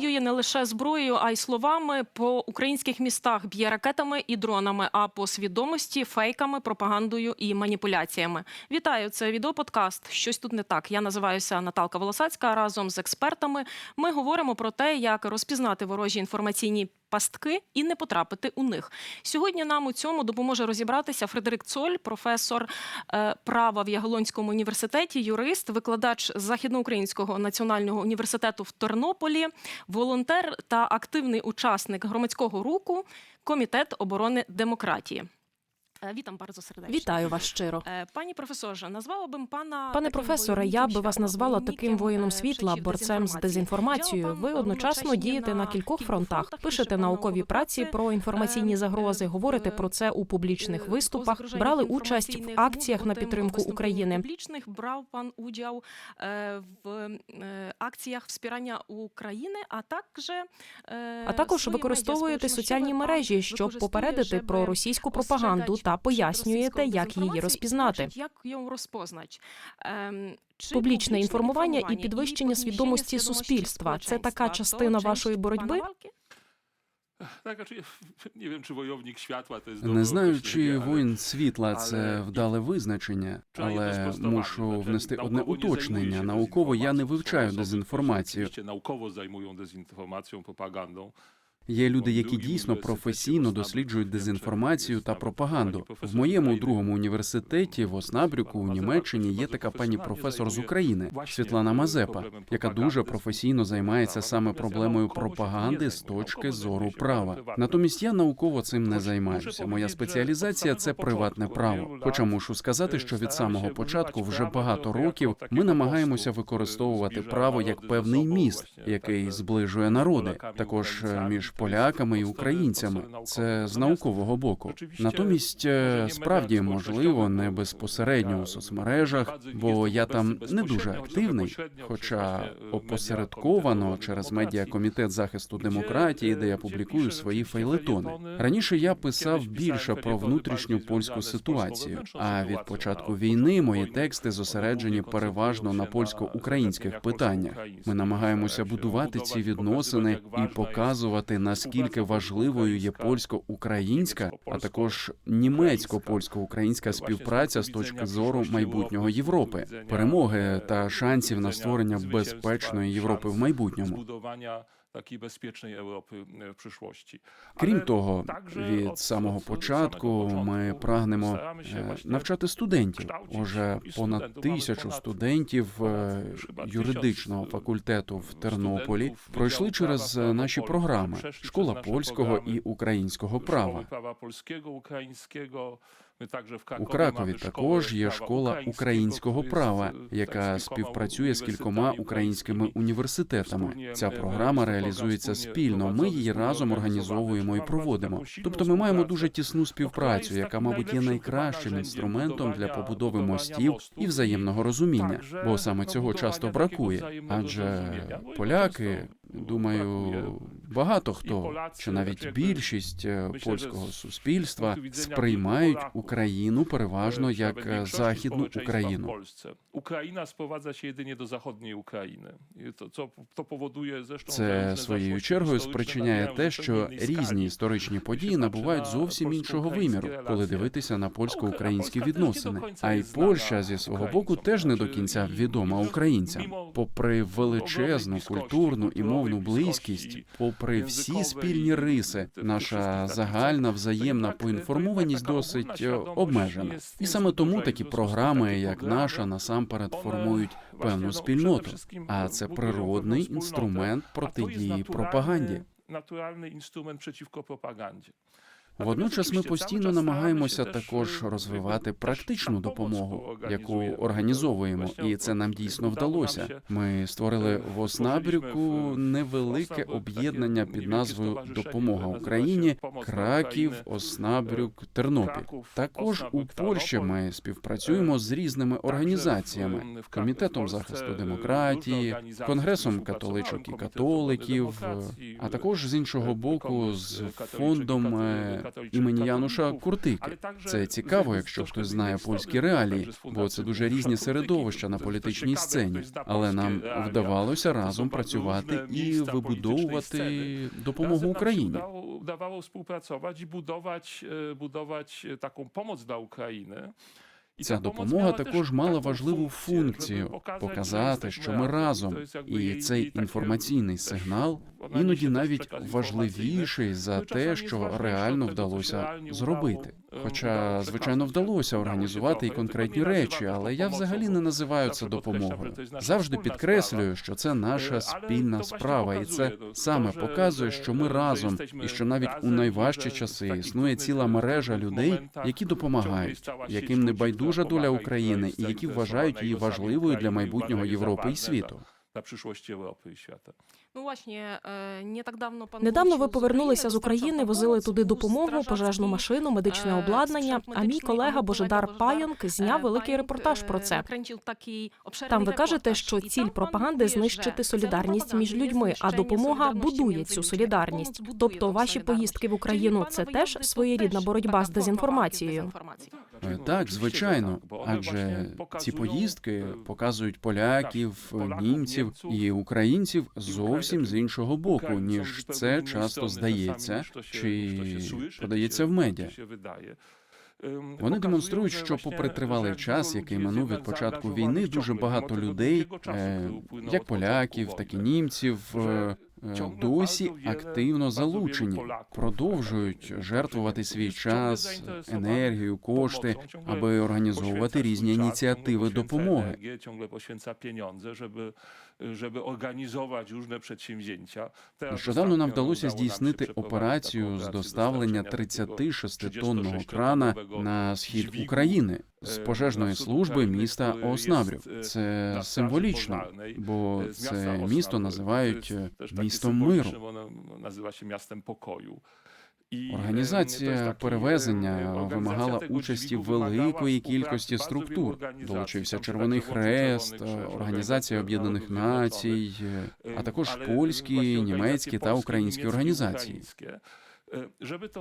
воює не лише зброєю, а й словами по українських містах б'є ракетами і дронами, а по свідомості фейками, пропагандою і маніпуляціями. Вітаю, це відеоподкаст. Щось тут не так. Я називаюся Наталка Волосацька. Разом з експертами ми говоримо про те, як розпізнати ворожі інформаційні пастки і не потрапити у них. Сьогодні нам у цьому допоможе розібратися Фредерик Цоль, професор е, права в Ягелонському університеті, юрист, викладач Західноукраїнського національного університету в Тернополі, волонтер та активний учасник громадського руху Комітет оборони демократії. Е, Вітам bardzo сердечно. Вітаю вас щиро. Е, Пані професорже, назвала б пана Пане професоре, я би вас назвала таким воїном е, світла, борцем з дезінформацією. Ви одночасно дієте на кількох фронтах, пишете наукові праці про інформаційні загрози, говорите про це у публічних виступах, брали участь в акціях на підтримку України. Публічних брав пан уділ в акціях вспірання України, а також А також використовуєте соціальні мережі, щоб попередити про російську пропаганду та пояснюєте, як її розпізнати. Як її розпознати? Ем, Публічне інформування і підвищення свідомості суспільства – це така частина вашої боротьби? Так, znaczy, nie wiem, czy wojownik światła to jest Не знаю, чи воїн світла це вдале визначення, але мушу внести одне уточнення. Науково я не вивчаю дезінформацію. naukowo zajmują dezinformacją, propagandą. Є люди, які дійсно професійно досліджують дезінформацію та пропаганду. В моєму другому університеті в Оснабрюку у Німеччині є така пані професор з України Світлана Мазепа, яка дуже професійно займається саме проблемою пропаганди з точки зору права. Натомість я науково цим не займаюся. Моя спеціалізація це приватне право. Хоча мушу сказати, що від самого початку вже багато років ми намагаємося використовувати право як певний міст, який зближує народи, також е, між поляками і українцями. Це з наукового боку. Натомість, е, справді можливо, не безпосередньо у соцмережах, бо я там не дуже активний, хоча опосередковано через медіакомітет захисту демократії, де я публікую свої фейлетони. Раніше я писав більше про внутрішню польську ситуацію. А від початку війни мої тексти зосереджені переважно на польсько-українських питаннях. Ми намагаємося будувати ці відносини і показувати наскільки важливою є польсько-українська, а також німецько-польсько-українська співпраця з точки зору майбутнього Європи, перемоги та шансів на створення безпечної Європи в майбутньому. Bezpiecznej Europy e, w przyszłości. Крім того, від самого початку ми прагнемо е, навчати студентів. Уже понад тисячу студентів е, юридичного факультету в Тернополі пройшли через е, наші програми школа польського і українського права. У Кракові також є школа українського права, e, яка співпрацює з кількома українськими університетами. Ця e, програма program реалізується спільно. Ми її разом організовуємо і проводимо. Тобто, ми маємо дуже тісну співпрацю, яка, мабуть, є найкращим інструментом для побудови мостів і взаємного розуміння, бо саме цього часто бракує. Адже поляки, думаю, багато хто чи навіть більшість е, польського суспільства сприймають Україну переважно як е, західну Україну. Do zachodniej Ukrainy. I to, co, to powoduje Це своєю чергою спричиняє те, що різні історичні події набувають зовсім іншого виміру, коли дивитися на польсько-українські відносини. А й Польща зі свого боку теж не до кінця відома українцям, попри величезну культурну і мовну близькість, попри всі спільні риси, наша загальна взаємна поінформованість досить е, обмежена. І саме тому такі програми, як наша, насамперед формують певну спільноту. А це природний інструмент протидії пропаганді. Натуральний інструмент przeciwko пропаганді. Водночас ми постійно намагаємося також розвивати практичну допомогу, яку організовуємо, і це нам дійсно вдалося. Ми створили в Оснабрюку невелике об'єднання під назвою Допомога Україні Краків, Оснабрюк, Тернопіль. Також у Польщі ми співпрацюємо з різними організаціями: комітетом захисту демократії, конгресом католичок і католиків, а також з іншого боку з фондом е, імені Януша Куртики. Це цікаво, якщо хтось знає польські реалії, бо це дуже різні середовища на політичній сцені. Але нам вдавалося разом працювати і вибудовувати допомогу Україні. Вдавало співпрацювати і будувати таку e, для України. Ця допомога також мала важливу функцію, показати, що ми разом. разом, Тобто, якби і цей інформаційний сигнал іноді навіть важливіший за те, що реально вдалося зробити. Хоча, звичайно, вдалося організувати і конкретні речі, але я взагалі не називаю це допомогою. Завжди підкреслюю, що це наша спільна справа, і це саме показує, що ми разом, і що навіть у найважчі часи існує ціла мережа людей, які допомагають, яким не байдужа доля України, і які вважають її важливою для майбутнього Європи і світу. Europy i świata. Ну, właśnie, е, не так давно пан Недавно ви повернулися з України, возили туди допомогу, пожежну машину, медичне е, обладнання. А мій колега Божидар Божидар зняв Е, великий репортаж про це. Там ви кажете, що ціль пропаганди знищити солідарність між людьми, а допомога будує цю солідарність. Тобто ваші поїздки в Україну це теж своєрідна боротьба з дезінформацією. Е, Ну, Так, звичайно, адже ці поїздки показують поляків, німців, і українців зовсім з іншого боку, ніж це часто здається чи подається в медіа. Ем, Вони демонструють, що, попри тривалий час, який минув від початку війни, дуже багато людей, е, як поляків, так і німців, е, е, досі активно залучені, продовжують жертвувати свій час, енергію, кошти, аби організовувати різні ініціативи допомоги. Organizować różne przedsięwzięcia. Teraz Нещодавно нам вдалося здійснити операцію з доставлення dostarczenia takiego 36-тонного крана 36-тонновego на схід України з е, пожежної служби міста Оснабрів. е, Це символічно, бо e, це місто називають е, містом миру. Воно nazywa się е, Організація перевезення е, вимагала участі великої кількості структур. Долучився Червоний Хрест, Організація Об'єднаних Націй, Е, а також польські, німецькі та українські організації. Е,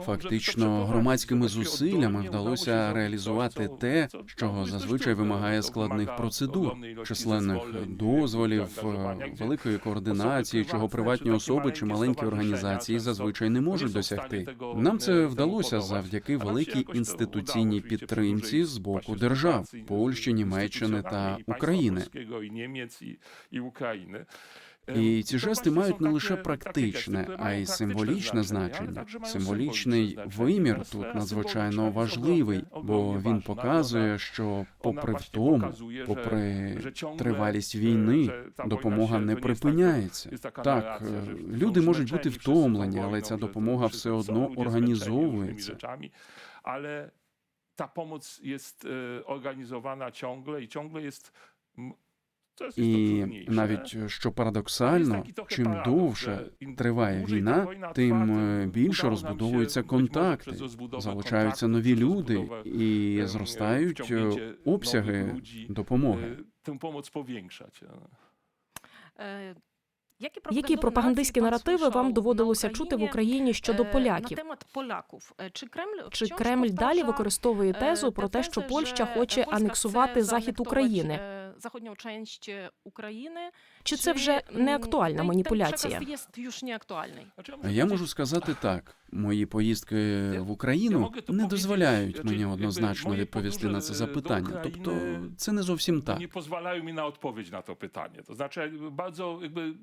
Фактично, громадськими зусиллями вдалося реалізувати те, dość зазвичай вимагає складних процедур, численних дозволів, gdzie великої координації, чого приватні особи чи маленькі організації зазвичай не можуть досягти. Нам е, це вдалося завдяки великій інституційній підтримці з боку держав Польщі, Німеччини та України. Polskiego і ці жести мають не лише практичне, а й символічне значення, але Символічний вимір тут надзвичайно важливий, бо він показує, що, попри в тому, попри тривалість е, війни, допомога не припиняється. Так, е, люди можуть бути втомлені, але ця допомога все одно організовується. ale ta pomoc jest organizowana ciągle i ciągle jest. І навіть що парадоксально, чим довше триває війна, тим е, більше розбудовуються контакти, залучаються нові люди і зростають е, обсяги допомоги. pomoc powiększać. Е, Які пропагандистські наративи вам доводилося чути в Україні щодо на поляків? темат поляків? Е, Чи Кремль Чи Кремль далі використовує е, тезу про те, що Польща хоче анексувати захід України? Е, Zachodnią część е, України? Чи це вже не актуальна маніпуляція? Ten przekaz jest już nieaktualny. Znaczy, А я можу сказати так: мої поїздки в Україну не дозволяють мені однозначно відповісти на це запитання. Тобто, це не зовсім так. Nie pozwalają mi na odpowiedź na to pytanie. To znaczy, jakby bardzo jakby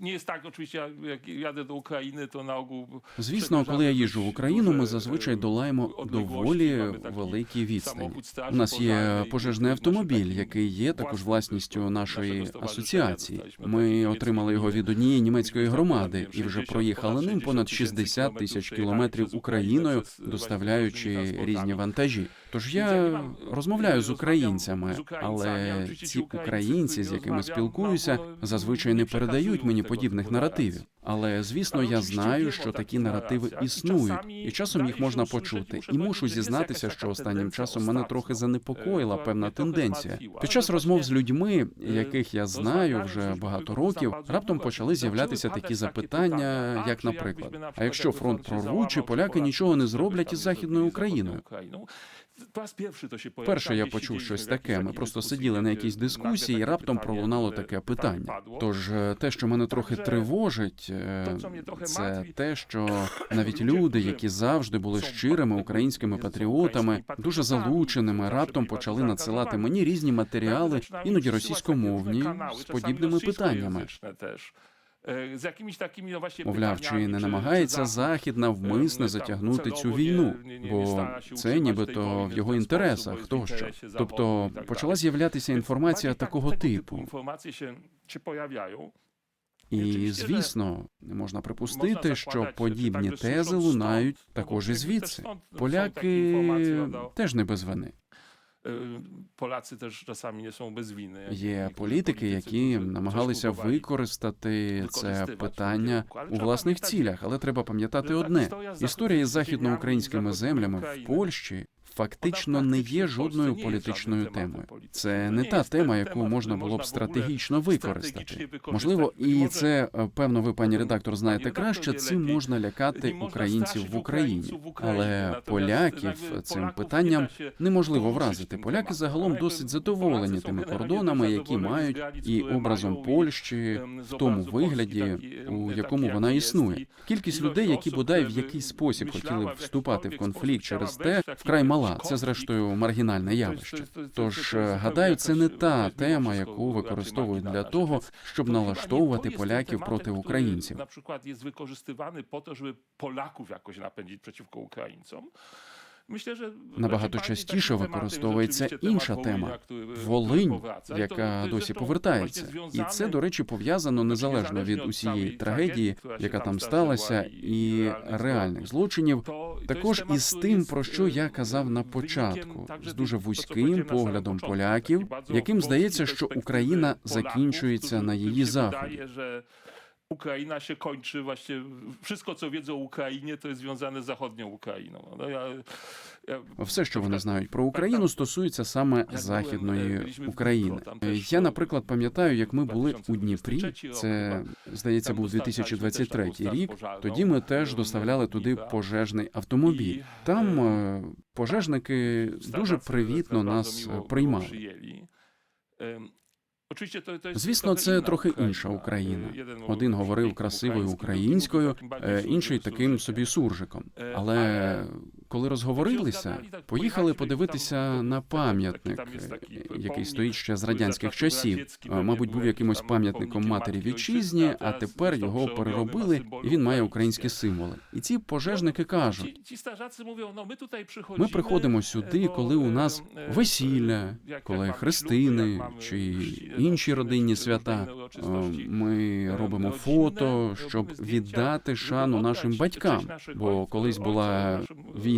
nie jest tak, oczywiście, ja- jak України, to na ogół Звісно, коли я їжджу в Україну, ми зазвичай долаємо доволі великі відстані. У нас є пожежний автомобіль, який є також власністю нашої асоціації. Ми отримали його від однієї німецької громади і вже проїхали ним понад 60 тисяч кілометрів Україною, доставляючи різні вантажі. Тож я розмовляю з українцями, але ці українці, з якими спілкуюся, зазвичай не передають мені подібних наративів. Але звісно, я знаю, що такі наративи існують, і часом їх можна почути. І мушу зізнатися, що останнім часом мене трохи занепокоїла певна тенденція. Під час розмов з людьми, яких я знаю вже багато років, раптом почали з'являтися такі запитання, як, наприклад, а якщо фронт прорвуть, чи поляки нічого не зроблять із західною Україною? Перше я почув щось таке. Ми просто сиділи на якійсь дискусії, і раптом пролунало таке питання. Тож е, те, що мене трохи тривожить, е, це те, що навіть люди, які завжди були щирими українськими патріотами, дуже залученими, раптом почали надсилати мені різні матеріали, іноді російськомовні, з подібними питаннями. З якимись такими ну, właśnie Мовляв, чи не намагається Захід навмисно затягнути цю війну, бо це нібито в його інтересах тощо. Тобто почала з'являтися інформація такого типу. Інформації ще. І звісно, не можна припустити, що подібні тези лунають також і звідси. Поляки теж не без вини. Е, теж часами не są bez winy. Є політики, які намагалися використати це питання у власних цілях, але треба пам'ятати одне: історія із західноукраїнськими землями в Польщі фактично не є жодною політичною темою. Це не та тема, яку можна було б стратегічно використати. Можливо, і це е, певно, ви, пані редактор, знаєте краще. Цим можна лякати українців в Україні, але поляків цим питанням неможливо вразити. Поляки загалом досить задоволені тими кордонами, які мають, і образом Польщі в тому вигляді, у якому вона існує. Кількість людей, які бодай в якийсь спосіб хотіли б вступати в конфлікт через те, вкрай мала. Це зрештою маргінальне явище. Тож е, гадаю, це не та тема, яку використовують для того, щоб налаштовувати поляків проти українців. Наприклад, є jest по po щоб поляків якось jakoś проти że Набагато bardziej частіше використовується інша тема który Волинь, яка досі повертається, і це, до речі, пов'язано незалежно від усієї трагедії, яка там сталася, і реальних злочинів. Також із тим, про що я казав на початку, з дуже вузьким поглядом поляків, яким здається, що Україна закінчується на її заході. Ukraina się kończy właśnie, wszystko co wiedzą o Ukrainie to jest związane z zachodnią Ukrainą. No ja, ja Все, що вони знають про Україну, стосується саме західної України. Я, наприклад, пам'ятаю, як ми були у Дніпрі. Це здається був 2023 рік. Тоді ми теж доставляли туди пожежний автомобіль. Там е, пожежники дуже привітно нас е, приймали. Звісно, це трохи інша Україна. Один говорив красивою українською, е, інший таким собі суржиком. Але коли розговорилися, поїхали подивитися на пам'ятник, який стоїть ще з радянських часів. Мабуть, був якимось пам'ятником матері вітчизні, а тепер його переробили, і він має українські символи. І ці пожежники кажуть: ми приходимо сюди, коли у нас весілля, коли хрестини чи інші родинні свята. Ми робимо фото, щоб віддати шану нашим батькам. Бо колись була війна,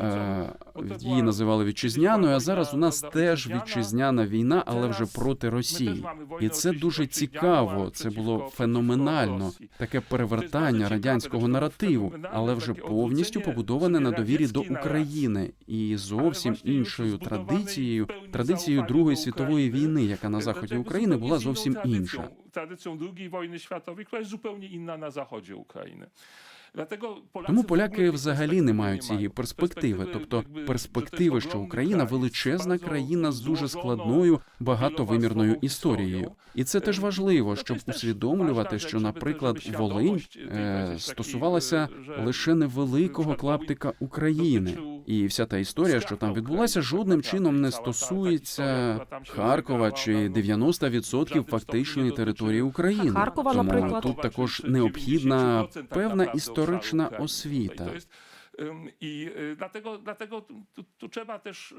е, її називали вітчизняною. А зараз у нас теж вітчизняна війна, але вже проти Росії. І це дуже цікаво. Це було феноменально. Таке перевертання радянського наративу, але вже повністю побудоване на довірі до України і зовсім іншою традицією, традицією Другої світової війни, яка на заході України була зовсім інша. Wojny światowej, która jest zupełnie inna na zachodzie Ukrainy. Dlatego Тому поляки взагалі не мають цієї перспективи, тобто перспективи, що Україна величезна країна з дуже складною багатовимірною історією, і це теж важливо, щоб усвідомлювати, що, наприклад, Волинь е, стосувалася лише невеликого клаптика України, і вся та історія, що там відбулася, жодним чином не стосується Харкова чи 90% фактичної території України. Харкова, наприклад. тут також необхідна певна історична освіта. I dlatego, dlatego tu, tu, trzeba też,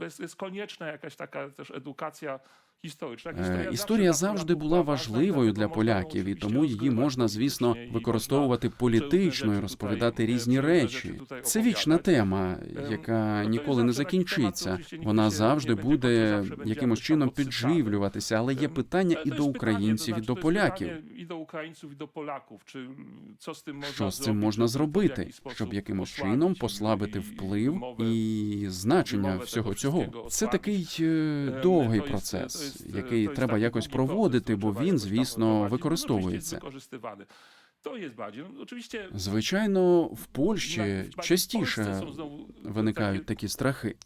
jest, jest konieczna jakaś taka też edukacja. Е, Історія завжди була важливою для поляків, і тому її можна, звісно, використовувати політично і розповідати різні речі. Це вічна тема, яка ніколи не закінчиться. Вона завжди буде якимось чином підживлюватися, але є питання і до українців, і до поляків. І до українців, і до поляків. Чи Що з цим можна зробити, щоб якимось чином послабити вплив і значення всього цього? Це такий е, довгий процес, який треба якось проводити, бо він, звісно, використовується. Bardziej. No, oczywiście Звичайно, в Польщі частіше виникають такі страхи.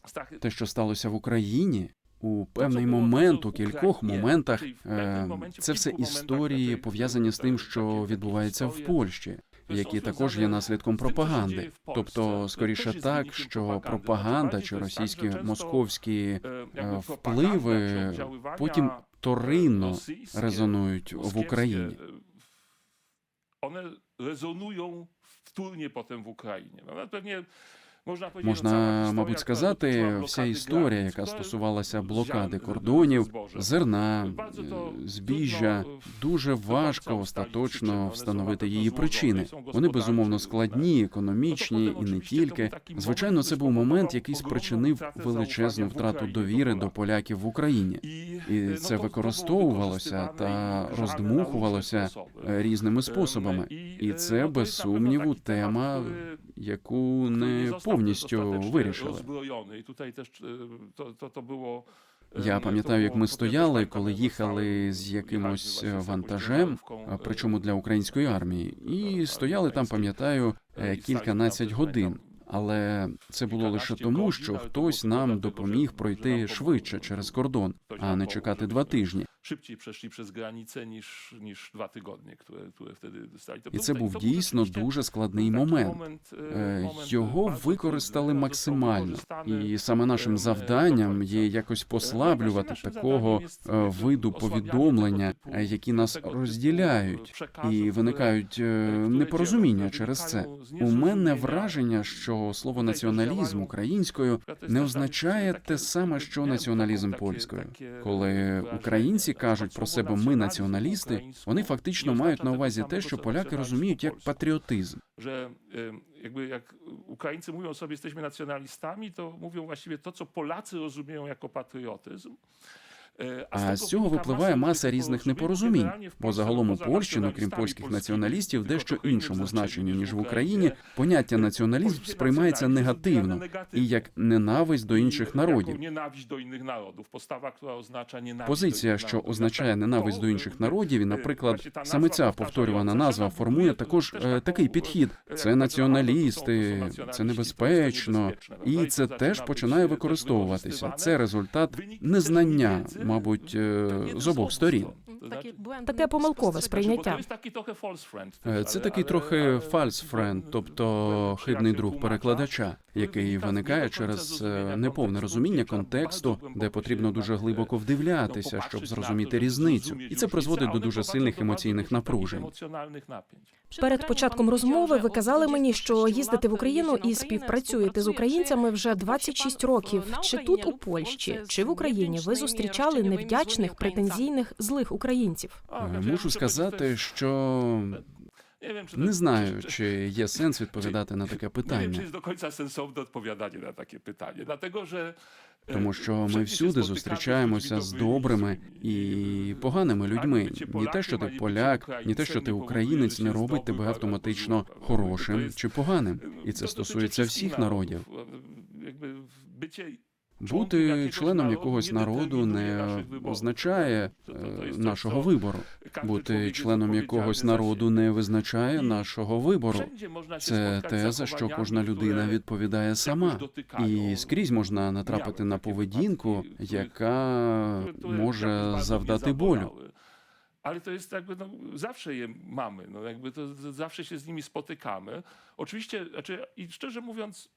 Те, що сталося в Україні. У певний момент, у кількох моментах, е, це все історії пов'язані з тим, що відбувається в Польщі, які також є наслідком пропаганди. Тобто, скоріше так, що пропаганда чи російські московські Е, е, впливи потім торинно резонують в Україні. One rezonują wtórnie potem w Ukrainie. No, pewnie Можна, мабуть, сказати, вся історія, яка стосувалася блокади кордонів, зерна, е, збіжжя, дуже важко остаточно встановити її причини. Вони безумовно складні, економічні і не тільки. Звичайно, це був момент, який спричинив величезну втрату довіри до поляків в Україні. І це використовувалося та роздмухувалося е, різними способами. І це без сумніву тема, яку не повністю вирішили. То, то, то було Я пам'ятаю, як ми стояли, коли їхали з якимось е, вантажем, причому для української армії, і стояли там, пам'ятаю, е, кільканадцять годин. Але це було лише тому, що хтось нам допоміг пройти швидше через кордон, а не чекати два тижні. Szybciej przeszli przez granicę niż, niż dwa tygodnie, które, które wtedy dostali. To І це to був był дійсно дуже складний момент. Його використали максимально, і саме нашим завданням є якось послаблювати такого виду повідомлення, які нас розділяють, і виникають непорозуміння через це. У мене враження, що слово націоналізм українською не означає те саме, що націоналізм польською. Коли українці кажуть про себе ми націоналісти, вони фактично мають на увазі те, що поляки розуміють як патріотизм. że em, jakby jak Ukraińcy mówią sobie jesteśmy nacjonalistami, to mówią właściwie to, co Polacy rozumieją jako patriotyzm. E, А з цього випливає маса різних непорозумінь, бо загалом у Польщі, ну крім польських націоналістів, дещо іншому значенню ніж в Україні, поняття націоналізм сприймається негативно і як ненависть до інших народів. Позиція, що означає ненависть до інших e, народів, і, e, наприклад, саме ця повторювана назва формує також е, такий e, підхід. Це націоналісти, це небезпечно, і це теж починає e, використовуватися. Це результат незнання, мабуть, е, з обох сторін. To Таке помилкове сприйняття. Е, też, Це такий трохи false тобто хибний друг перекладача, який виникає через неповне розуміння контексту, де потрібно дуже глибоко вдивлятися, щоб зрозуміти різницю, і це призводить до дуже сильних емоційних напружень. Перед початком розмови ви казали мені, що їздите в Україну і співпрацюєте з українцями вже 26 років. Чи тут у Польщі, чи в Україні ви зустрічали невдячних, претензійних, злих українців? Е, Мушу сказати, що не знаю, чи є сенс відповідати на таке Nie wiem, czy питання. sensowne odpowiadanie na takie pytanie, dlatego że e, Тому що ми всюди зустрічаємося з добрими і поганими людьми. Ні те, що ти поляк, ні те, що ти українець, не робить тебе автоматично хорошим чи поганим. І це стосується всіх народів. Bycie Бути членом якогось народу не означає е, нашого вибору. Бути членом якогось народу не визначає нашого вибору. Це те, за що кожна людина відповідає сама. І скрізь можна натрапити на поведінку, яка може завдати болю. Ale to jest jakby, no, zawsze je mamy, no, jakby to zawsze się z nimi spotykamy. Oczywiście, znaczy, i szczerze mówiąc,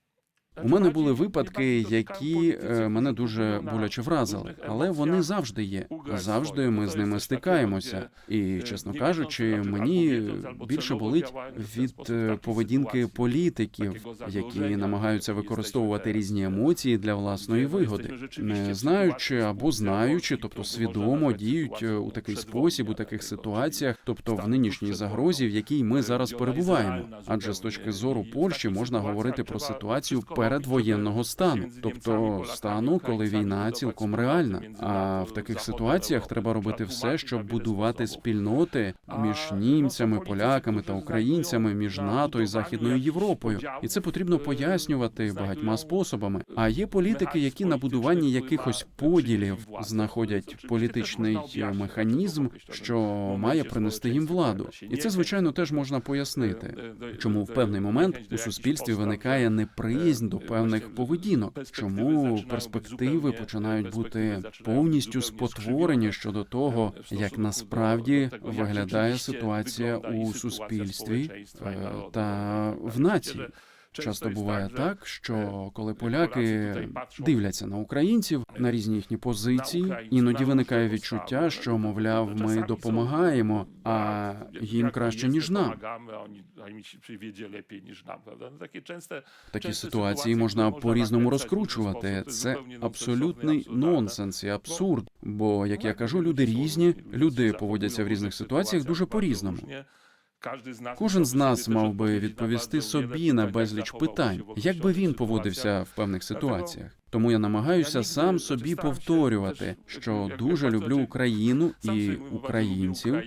У мене були випадки, які е, мене дуже боляче вразили, але вони завжди є. Завжди ми з ними стикаємося. І, чесно кажучи, мені більше болить від е, поведінки політиків, які намагаються використовувати різні емоції для власної вигоди, не знаючи або знаючи, тобто свідомо діють е, у такий спосіб, у таких ситуаціях, тобто в нинішній загрозі, в якій ми зараз перебуваємо. Адже з точки зору Польщі можна говорити про ситуацію передвоєнного стану, тобто стану, коли війна цілком реальна. А в таких ситуаціях треба робити все, щоб будувати спільноти між німцями, поляками та українцями, між НАТО і Західною Європою. І це потрібно пояснювати багатьма способами. А є політики, які на будуванні якихось поділів знаходять політичний механізм, що має принести їм владу. І це звичайно теж можна пояснити. Чому в певний момент у суспільстві виникає неприязнь до певних поведінок? Чому перспективи починають бути повністю спотворені щодо того, як насправді виглядає ситуація у суспільстві е, та в нації? Часто буває так, що коли поляки дивляться на українців на різні їхні позиції, іноді виникає відчуття, що мовляв, ми допомагаємо, а їм краще ніж нам. Такі ситуації можна по-різному розкручувати. Це абсолютний нонсенс і абсурд. Бо, як я кажу, люди різні, люди поводяться в різних ситуаціях дуже по-різному. Кожен з нас мав би відповісти собі на безліч питань, як би він поводився в певних ситуаціях. Тому я намагаюся сам собі повторювати, що дуже люблю Україну і українців,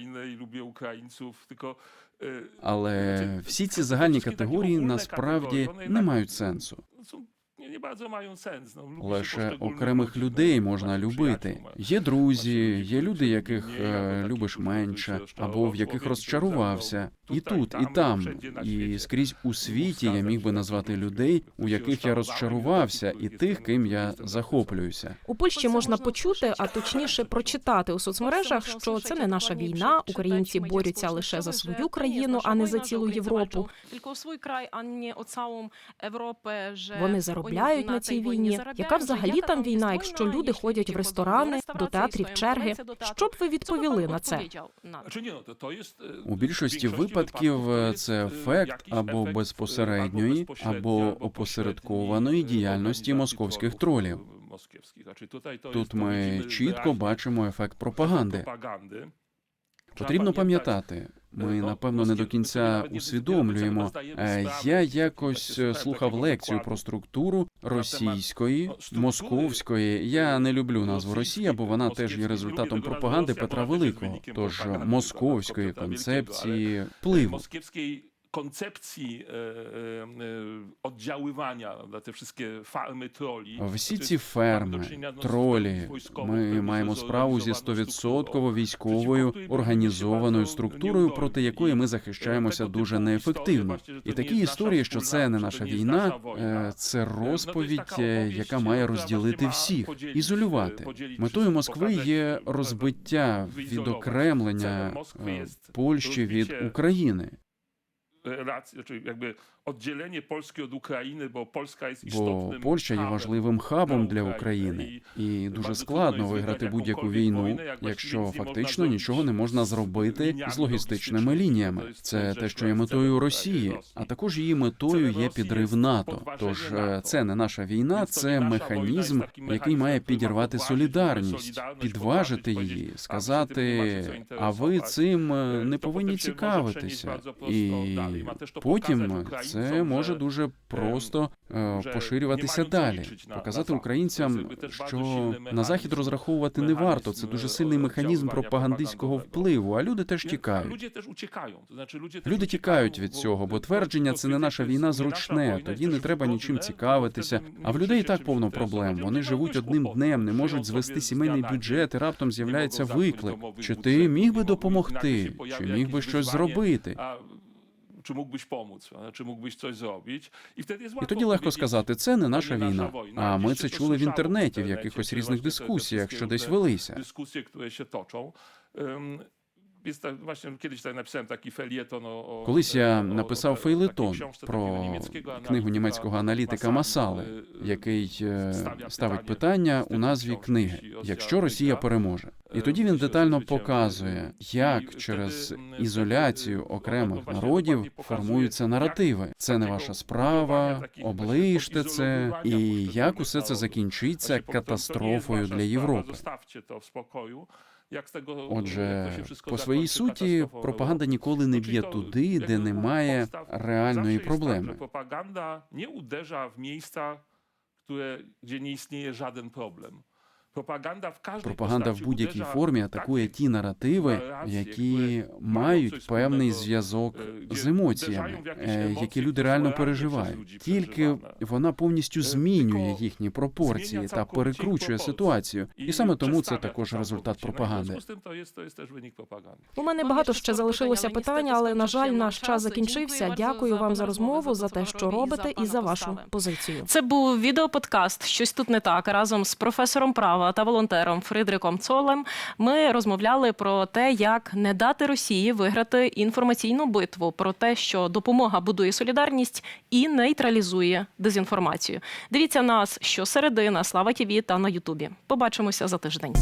але всі ці загальні категорії насправді не мають сенсу. Лише окремих людей можна любити. Є друзі, є люди, яких е, любиш менше, або в яких розчарувався. І тут, і там, і скрізь у світі я міг би назвати людей, у яких я розчарувався, і тих, ким я захоплююся. У Польщі можна почути, а точніше прочитати у соцмережах, що це не наша війна. Українці борються лише за свою країну, а не за цілу Європу. Вони заробляють на цій війні. Яка взагалі там війна, якщо люди ходять в ресторани, до театрів черги? Що б ви відповіли на це? У більшості випадків е, це ефект або безпосередньої, або опосередкованої діяльності московських тролів. Тут ми чітко бачимо ефект пропаганди. Потрібно пам'ятати. Ми напевно не до кінця усвідомлюємо. Е, Я якось е, слухав лекцію про структуру російської, московської. Я не люблю назву Росія, бо вона теж є результатом пропаганди Петра Великого. Тож московської концепції впливу. Концепції е, е, oddziaływania na te wszystkie farmy troli. Всі ці ферми, тролі. Ми маємо справу зі стовідсотково військовою організованою структурою, проти якої ми захищаємося дуже неефективно. І такі історії, що це не наша війна, це розповідь, яка має розділити всіх, ізолювати. Метою Москви є розбиття відокремлення Польщі від України. Rację, znaczy jakby oddzielenie Polski od Ukrainy, bo Polska jest Бо istotnym Польща є важливим хабом для України. України, і дуже складно виграти будь-яку війну, якщо фактично można нічого не можна zrobić зробити з логістичними logistycznymi. лініями. Це те, що є метою Росії, Rosji. а також її метою є підрив НАТО. Тож е, це не наша війна, це механізм, який має mechanizmem, który ma підірвати солідарність, solidarność, підважити її, powiedzieć, сказати, a wy się tym а ви цим е, не повинні цікавитися. prosto І потім це може дуже просто е, поширюватися далі, показати українцям, що на захід розраховувати не варто. Це дуже сильний механізм пропагандистського впливу. А люди теж тікають. Люди тікають від цього, бо твердження це не наша війна зручне. Тоді не треба нічим цікавитися. А в людей і так повно проблем. Вони живуть одним днем, не можуть звести сімейний бюджет. і Раптом з'являється виклик. Чи ти міг би допомогти? Чи міг би щось зробити? Чи mógłbyś pomóc, чи mógłbyś coś zrobić? І вtedy jest І тоді легко сказати, це не наша війна. А ми це чули в інтернеті, в якихось різних дискусіях, що десь велися. Дискусії, які ще toczą. Колись я написав фейлетон про книгу німецького аналітика Масали, який ставить питання у назві книги, якщо Росія переможе. І тоді він детально показує, як через ізоляцію окремих народів формуються наративи. Це не ваша справа, оближте це, і як усе це закінчиться катастрофою для Європи. Z tego, jak Отже, по своїй суті, пропаганда ніколи не б'є туди, де немає реальної проблеми. że propaganda nie uderza w miejsca, które, gdzie nie istnieje Пропаганда в будь-якій формі атакує ті наративи, які мають певний зв'язок е, з емоціями, е, які люди реально переживають. Тільки вона повністю Е, змінює їхні пропорції та перекручує ситуацію. І саме тому це також результат пропаганди. У мене багато ще залишилося питань, але на жаль, наш час закінчився. Дякую вам за розмову, за те, що робите, і за вашу позицію. Це був відеоподкаст Щось тут не так разом з професором права та волонтером Фридриком Цолем. Ми розмовляли про те, як не дати Росії виграти інформаційну битву, про те, що допомога будує солідарність і нейтралізує дезінформацію. Дивіться нас що середина, Слава ТІВІ та на Ютубі. Побачимося за тиждень.